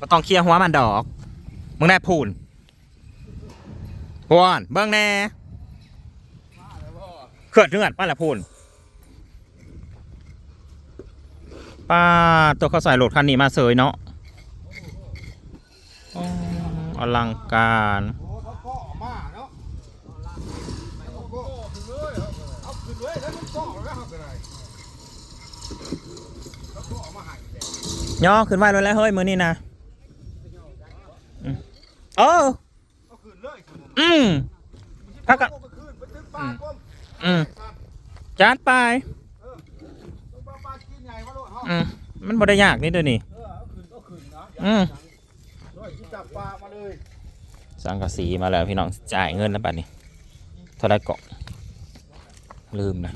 ก็ต้องเคลียร์หัวมันดอก มึงได้พูนพวนเบิ้งแน่เขื่อนเถื่อนป้าละพูนป้าตัวเขาใส่รถคันนี้มาเสยเนาะอลังการย่อขึ้นไว้เลยแล้วเฮ้ยมือนี่นะ เออเอาขึ้นเลยขึ้นอืมพักอะก็ขึ้นไปถึงปลาก้มอืมจัดไปต้องปลาปลากินใหญ่มาด้วยเฮาอืมมันบ่ได้ยากนี่เด้อนี่เออเอาขึ้นก็ขึ้นนะอืมด้วยที่จับปลามาเลยสังกะสีมาแล้วพี่น้องจ่ายเงินแล้วบัดนี้เท่าไรเกาะลืมนะ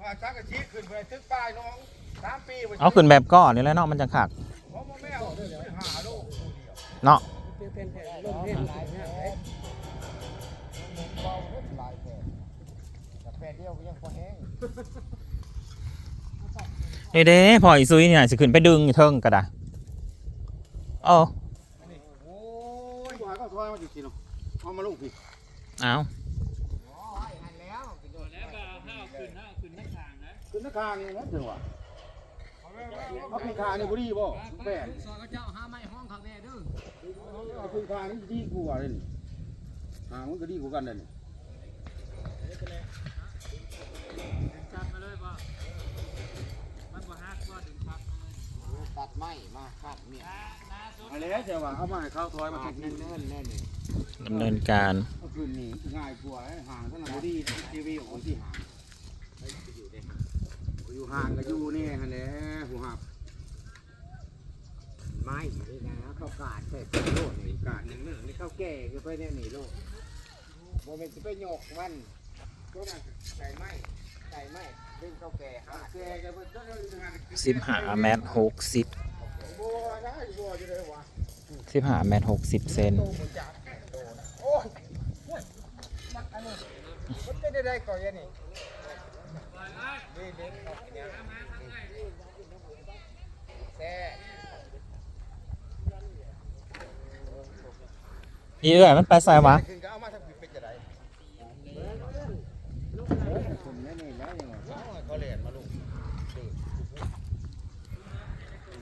ว่าจักกะชี้ขึ้นไปถึงปลายน้องสามปีไปเอาขึ้นแบบก้อนนี่แหล้วเนาะมันจะขักเพราะว่าแม่เอาไปหาลูกตัว เดียวเนาะเป็นแผ่นลมเรียนหลายเนี่ยเอ๊ะเบาเฮ็ดหลายแผ่นแต่แผ่นเดียวก็ยังพอแห้งนี่เด้พออีซุยนี่น่ะสิขึ้นไปดึงอยู่เทิงก็ได้เออโอ้ยหวายก็ซอยมาอยู่สิเนาะเอามาลูกพี่เอาขึ้นนักคางนี่นะถึงว่ะเอาขึ้นคางนี่บ่ดีบ่แป้นซอยเขาเจ้าหาไม้ห้องเขาแน่เด้อ เอาขึ้นคางนี่ดีกว่าเลยนี่หางมันก็ดีกว่ากันเลยนี่จัดมาเลยป่ะมันบ่ฮักบ่ถึงครับตัดไม้มาคาดเมียอันนี้จะว่าเอามาให้เข้าซอยมาทุดกเนิ่นี่นๆแน่นี่ดำเนินการเอาขึ้นนี่ง่ายกว่าห่างเท่านั้นดีทีวีของที่ห่างอยู่ห่างก็อยู่นี่ฮะแหละหูหับ ไม้นี่นะเขากาดใส่โลดนี่กาดหนึ่งหนึ่งนี่เขาแก่ก็ไปแน่นี่โลดโมเมนต์จะไปโยกมันก็มันใส่ไม้ใส่ไม้ดึงเขาแก่หาแกแกเพิ่นก็อยู่ห่างสิบหาแมตหกสิบบัวได้บัวจะได้วะสิบหาแมตหกสิบเซนมันเป็นได้ก่อนยันนี่นี่เด็กออกเนี่ยแซ่ นี่เอ้ยมันไปใส่วะขึ้นก็เอามาทำเป็นจะได้ผมแน่นี่แล้วยังไงเขาเรียนมาลูก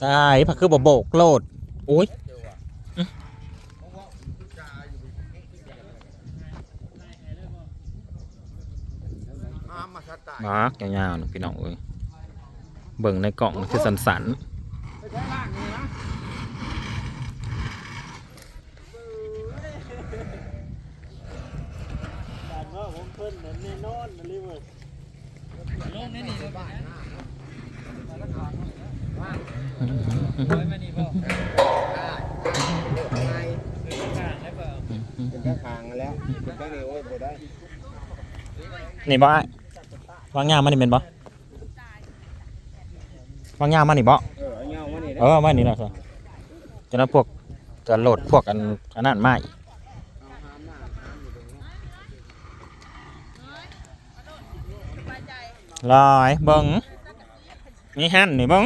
ใช่ผักคือบ่โบกโลดโอ้ยห้ามมาชัดตายมาร์กยาวๆนะพี่น้องเอ้ยเบิ่งในกล่องมันคือสันสัน ไปใช้ล่างนี่นะ ลงในนี่เลยบ้านร้อยมานี่บ่ ไม้ เป็นข้างแล้วเปล่า เป็นกระถางแล้วเป็นกระเดียวบ่ได้ ๆ นี่บ่อ้ายวางยามันนี่เป็นบ่วางยามันนี่บ่เออเอาเงามานี่เออมันนี่นะสิจะนั้นพวกจะโหลดพวกอันอันนั้นไม่ลอยเบิ่งนี่ฮันนี่เบิ่ง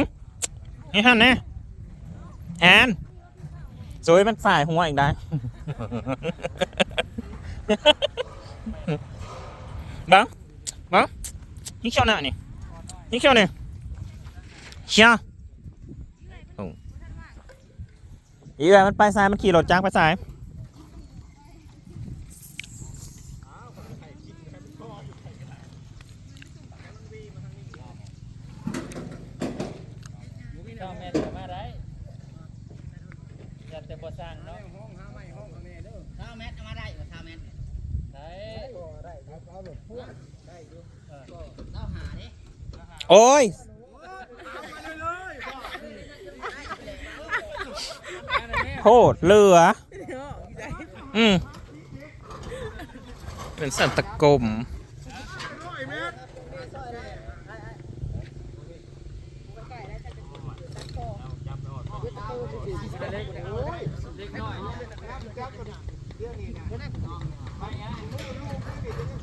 นี่ฮันแน่แอนสวยมันฝ่ายหัวอีกได้เบังบังนี่เขียวหน้านี่นี่เขียวเนี่ยเขี้ยวอีเอ้ยมันไปซ้ายมันขี่รถจ้างไปซ้าย อ้ยโหดเรืออืมเป็นสันตะกลมเ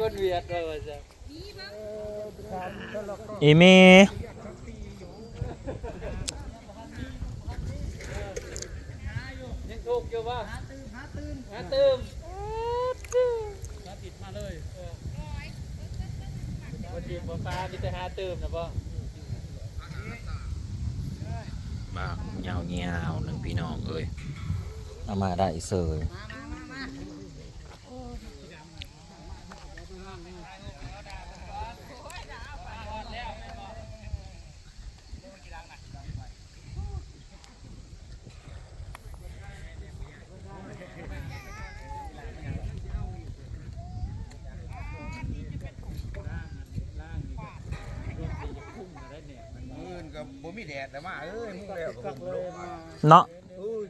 วียดเลยว่าจะอีเมยังถูกอยู่ป่ะหาตื่มหาตื่มหาตื่มหาติดมาเลยเออวันดีบ่ฟ้ามีแต่หาตื่มนะป่ะบากยาวเงียวๆหนึ่งพี่น้องเอ้ยเอามาได้เสยมื่นกับบ่ มีแดดแต่ว่าเอ้ยมึงแล้วกับผมเนาะเอ้ย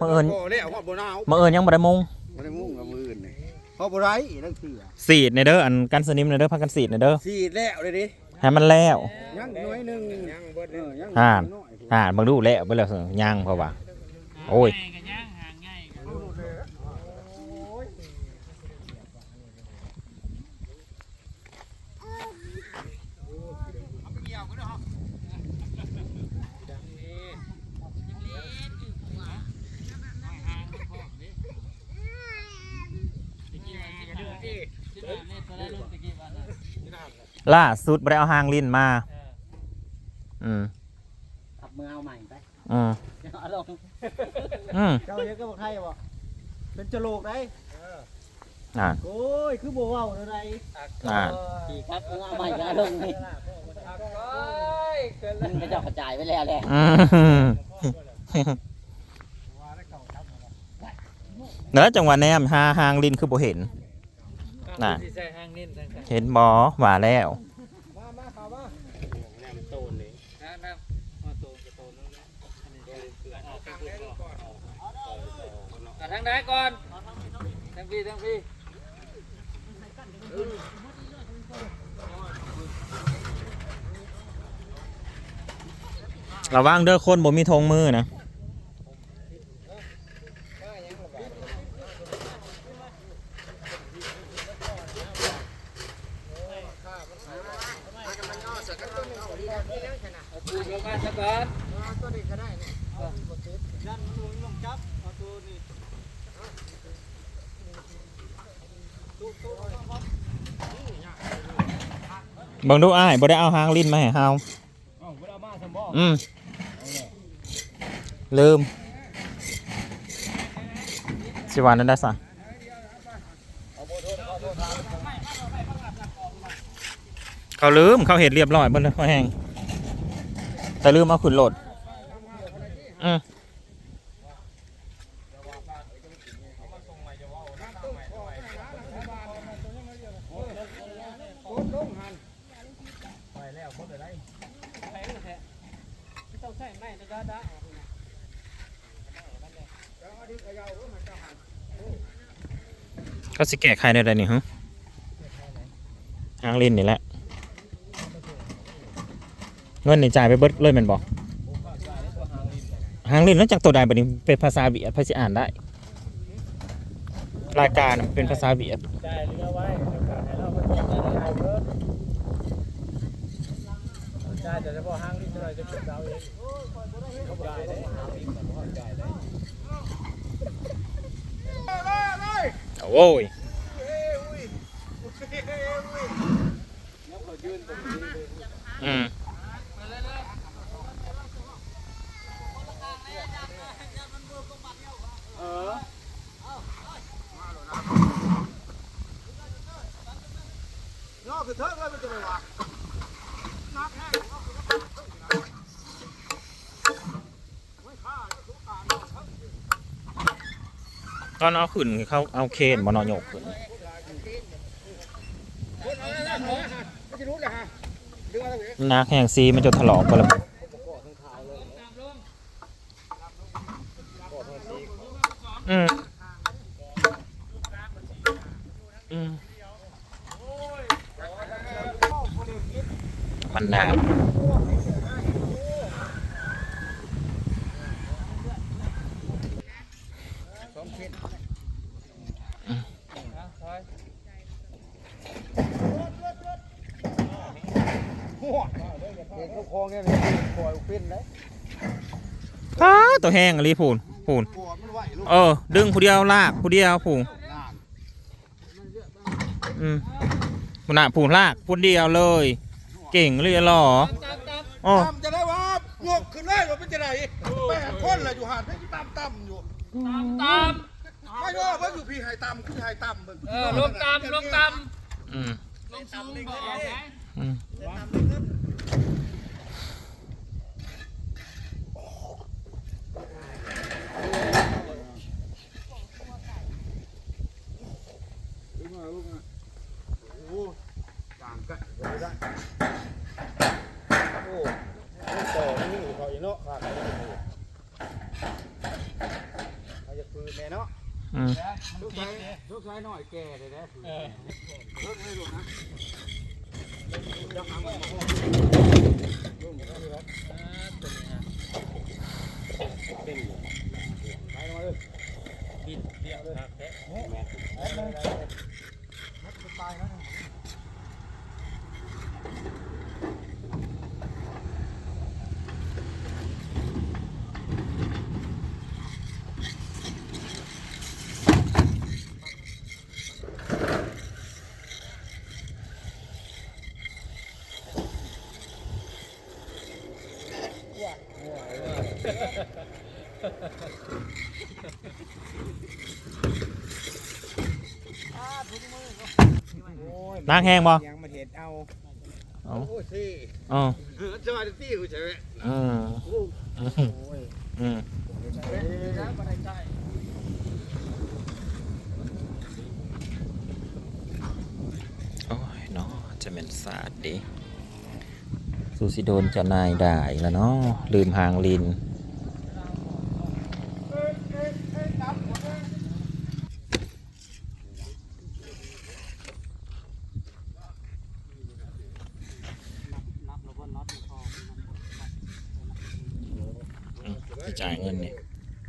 มื่อเอิญบ่แล้วฮอดบ่หนาวมื่อเอิญยังบ่ได้มุงบ่ได้มุ่งกับมื่นนี่ฮอดบ่ไรนั่นคือสีดในเด้ออันกันสนิมในเด้อพักกันสีดในเด้อสีดแล้วเลยดิให้มันแล้วยังน้อยหนึงยังบ่ได้ยังอ่าน้อยอ่าบางดูแล้วไปแล้วย่างเพราะว่าโอ้ย ง่ายกันย่างห่างง่ายกัน ล่าสุดบ่ได้เอาหางลิ้นมา อืมขับมือเอาใหม่ไปอืมเอาลงอืมเจ้าเยอะก็บอกไทยบ่เป็นจโลกได้อ่า โอ้ยคือบ่เว้าอะไรอ่า ขี่ครับมือเอาใหม่ก็เอาลงนี่มันก็จะกระจายไปแล้วแหละอืมเนื้อจังหวะแนมหาหางลิ้นคือบ่เห็น น่ะสิใส่ห่างนิ่นทั้งกันเห็นบ่ว่าแล้วน้ำน้ำมาโตกระโตแล้วนะอันนี้คือคือเอาไปพูดก่อนอะทางไหนก่อนทางพี่ทางพี่ระวังเด้อคนบ่มีธงมือนะ เอาปูลงมาสักก่อน ตัวนี้ก็ได้นี่ ยันลงลงจับเอาตัวนี้ เบิ่งดูอ้ายบ่ได้เอาหางลิ้นมาให้เฮาเอ้าเวลามาสมบ่อืมลืมสิว่านั่นได้ซะเขาลืมเขาเห็นเรียบร้อยบิ่เลยเขาแห้งแต่ลืมเอาขึ้นโหลดอืม เจ้าใช่ไหมนะจ๊ะจ๊ะ เขาสิแก้ไขได้ไดนี่ฮะหางลินนี่แหละ เงินในจ่ายไปเบิดเลยมันบอกหางลิ้นแล้วจากตัวใดบัดนี้เป็นภาษาเวียดภาษาอ่านได้ รายการเป็นภาษาเวียดได้เรือได้เด้แต่เฉพาะห้างนี่เท่าไรจะเก็บเราเองจ่ายได้ห้างนี่ก่อนจ่ายได้ โอ้ย อืม นอกคือเถิงเลยมันจะไปว่า ตอนเอาขึ้นเขาเอาเคนบอนอนยกขึ้นนักแห่งซีมันจะถลอกไปแล้วอืมอืมมันหนาว นะถอย เห็นเขาคลองเนี่ยเลยปล่อยเป็นเลย อ้า ตัวแห้งอะไรพูนพูนปวดมันไหวลูกเออ ดึงผู้เดียวลากผู้เดียวผูนน้ำอืมมันน่ะผูนลากผู้เดียวเลย เก่งเลยเหรออ๋อตำจะได้ว่าโยกขึ้นได้ว่าเป็นจะไหนแปดคนเลยอยู่หาดให้ตำตำอยู่ตามไม่ว่าว่าอยู่พี่ไฮตำคือไฮตำมึงเออลงตามลงตามอืมลงสูงบอกออกไหม อืม ลูกมาลูกมาโอ้ต่างกันได้โอ้ต่อนี่เขาอีเนาะขาดอะไรเขาจะปืนแม่เนาะ อืม ลูกชายลูกชายหน่อยแก่เลยนะเออเลิกไม่ลูกนะไปมาเลย ปิดเดียกเลยแม่แม่ตายนะ ล้างแห้งบ่ยังมาเห็ดเอาเอาโอ้ยสิอ๋อสวัสดีคุณเฉยอืมอืมอืมโอ้ยเนาะจะเป็นศาสตร์ดิสูสิโดนเจ้านายด่าอีกแล้วเนาะลืมหางลิน จะจ่ายเงินนี่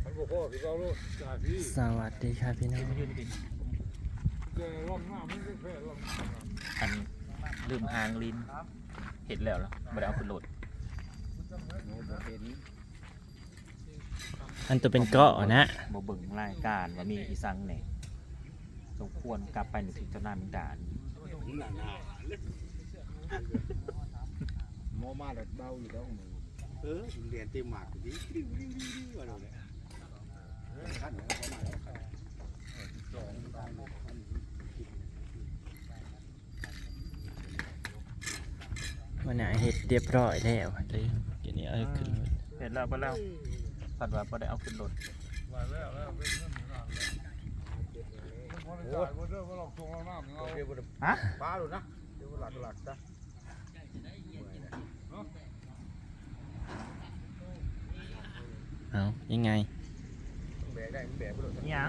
มันบอกพ่อพี่เบาลูกจ่ายพี่ สวัสดีครับ พี่น้องเจอรอบหน้าไม่ได้แพ้รอบหน้าอันลืมหางลินเห็นแล้วแล้วไม่ได้เอาขึ้นรถอันตัวเป็นเกาะนะบ่เบิ่งรายการว่ามีอีสังเนี่ยสมควรกลับไปนึกถึงเจ้านายมิงดาลโมมาแบบเบาอยู่แล้วมือเออเรียนเต็มหมากดิดิ้วดิ้วดิ้วดิ้วอะไรเนี่ยขั้นเนี่ยเขามาแล้วขั้น วันนี้เฮ็ดเรียบร้อยแล้วเลยเดี๋ยวนี้เอาขึ้นรถเห็นแล้วบ่แล้วฝันว่าบ่ได้เอาขึ้นรถมาแล้วแล้วเป็นเรื่องหน้าเลยพอได้จ่ายก็เด้อว่าเราทวงเราหน้ามึงเอาเดี๋ยวฮะป้าดูนะเดี๋ยวหลักหลักจ้ะเอายังไงแบกได้แบกไปเลยนี่หยัง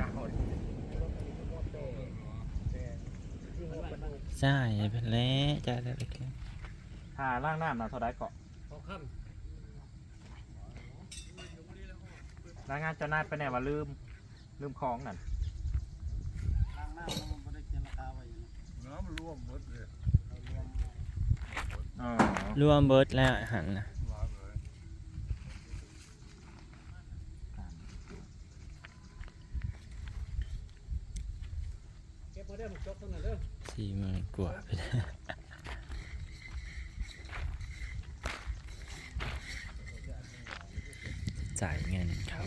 ใช่ไปแล้วจ้าแล้วโอเคหาล่างน้ำน่ะเท่าใดเกาะรายงานเจ้านายไปไหนว่าลืม ลืมของนั่นน้ำมันร่วมหมดเลยอ๋อรวมเบิร์ดแล้วอาหันนะมาเลย สี่หมื่นกว่าไปแล้วจ่ายเงินเขา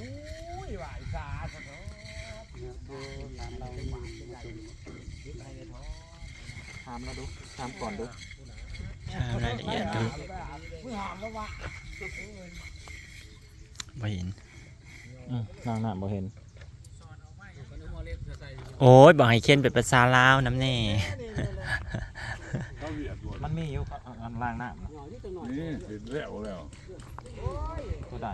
ถามแล้วดูถามก่อนดูถามรายละเอียดดูบ่เห็นอืมล่างหน้ำบ่เห็น โอ้ยบอกให้เค้นเป็นภาษาลาวน้ำแน่ เขาเวียดหมดมันมีอยู่ครับอันล่างน้ำน่ะนี่เห็นแล้วแล้วตัวใด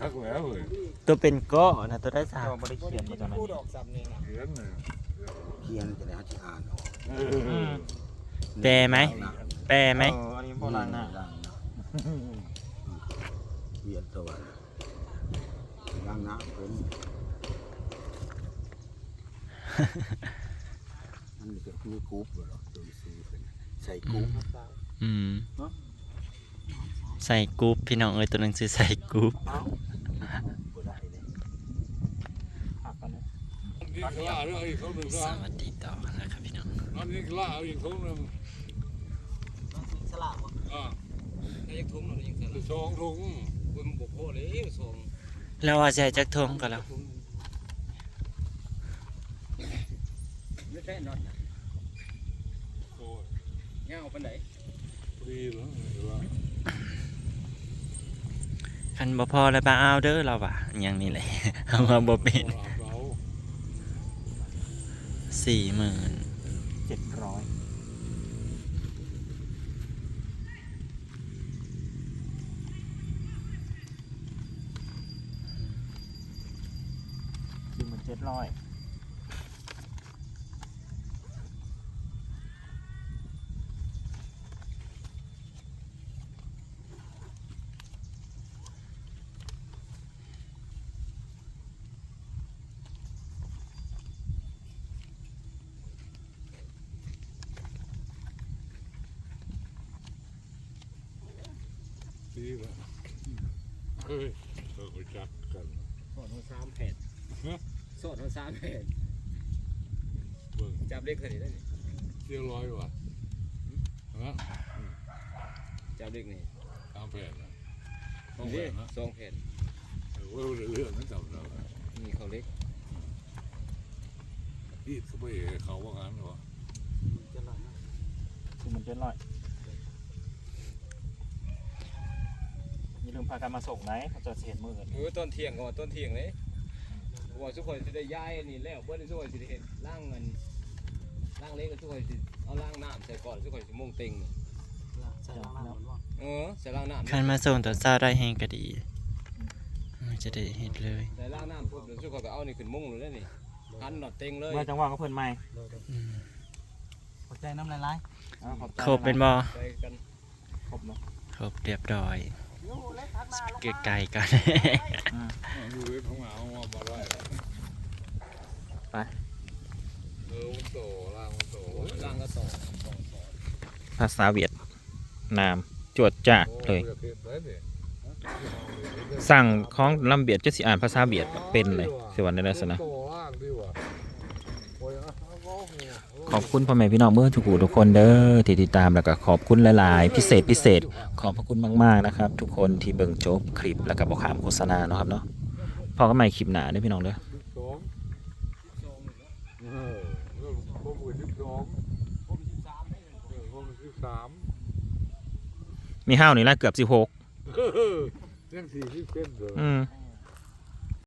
ชักแล้วเลยตัวเป็นเกาะนะตัวได้สามก็บ่ได้เขียนมาเจ้านายเขียนเลยเขียนจะได้ที่อ่านออกเออืมแปลไหม แปลไหม เอออันนี้บ่ล่างน้ำล่างนะเขียนตัวล่างน้ำเป็น มันก็คือคูปเหรอตัวซื้อเป็นใส่คูปอืมใใส่กรุ๊ปพี่น้องเอ้ยตัวหนึงซื้อใส่กรุ๊ปผักกันนะนี่กล้าเรื่องอีกคนหนึ่งสนะวัสดีต่อนะครับพี่น้องนั่นนี่กล้าเอาอีกคนหนึ่งสลากบ่อ่าถ้ายังทุ่งเรายังสลับสองถุงคุณบุกโพเลยสองแล้วว่าจะให้จักทงก็แล้ว ไม่ใช่นอนโอ้ยเงาปันไหนดีเหรอหรือว่าคันบ่พอแล้วบ่เอาเด้อเราว่ะอย่างนี้เลยเอามาบ่เป็นเราสี่หมื่นเจ็ดร้อยสี่หมื่นเจ็ดร้อย ดีเหรอเฮ้ยเราก็จักกัน สอดทั้งสามแผ่น สอดทั้งสามแผ่นเบิ่งจับเล็กเท่านี้ได้นี่เรียบร้อยว่ะฮะจับเล็กนี่ตามแผนนะสองแผ่นสองแผ่นเว่าเรื่องนั้นจำได้นี่เขาเล็กอีดเขาไปเขาว่างั้นเหรอสี่หมื่นเจ็ดร้อยอย่าลืมพากันมาส่งไหนเขาจะเสียมือกันเออต้นเทียงก็ว่าต้นเทียงเลย ว่าทุกคนจะได้ย้ายนี่แล้วเบิ้ลทุกคนจะได้เห็นร่างเงินร่างเล็กทุกคนจะเอาร่างน้ำใส่ก่อนทุกคนจะมุ่งเต็งใส่ลางน้ำบ่เออใส่ร่างน้ำคันมาส่งตอนเช้าได้แฮงก็ดีมันจะได้เฮ็ดเลยใส่ร่างน้ำปุ๊บเดี๋ยวทุกคนก็เอานี่ขึ้นมุ่งเลยนี่หันหนอดเต็งเลยเมื่อจังหวะก็เพิ่นใหม่อืมขอบใจน้ำลายอ่าขอบใจครบเป็นบ่ไปกัน ครบเนาะ ครบเรียบร้อย ไกลๆกันอยู่ในท้องหาว่ามาได้เออมันโตล่างมันโตร่างก็ต่อภาษาเวียดนามจวดจ้าดเลย สั่งของลำเบียดจะสิอ่านภาษาเวียดเป็นเลยสิวันนี้นะสนะโตล่าว่าโอ้ยอะเอาเอาเอา ขอบคุณพ่อแม่พี่น้องเมื่อทุกผู้ทุกคนเด้อที่ติดตามแล้วก็ขอบคุณหลาย ๆ พิเศษพิเศษ ขอบพระคุณมาก ๆ นะครับ ทุกคนที่เบิ่งจบคลิปแล้วก็บอกขามโฆษณาเนาะครับเนาะพอกันใหม่คลิปหน้าเด้อพี่น้องเด้อสองเออเรื่องพวกอื่นสิบสองเออพวกอื่นสิบสามมีห้าวนี่ละเกือบสิบหกเรื่องสี่สิบเส้นเลยอืมๆ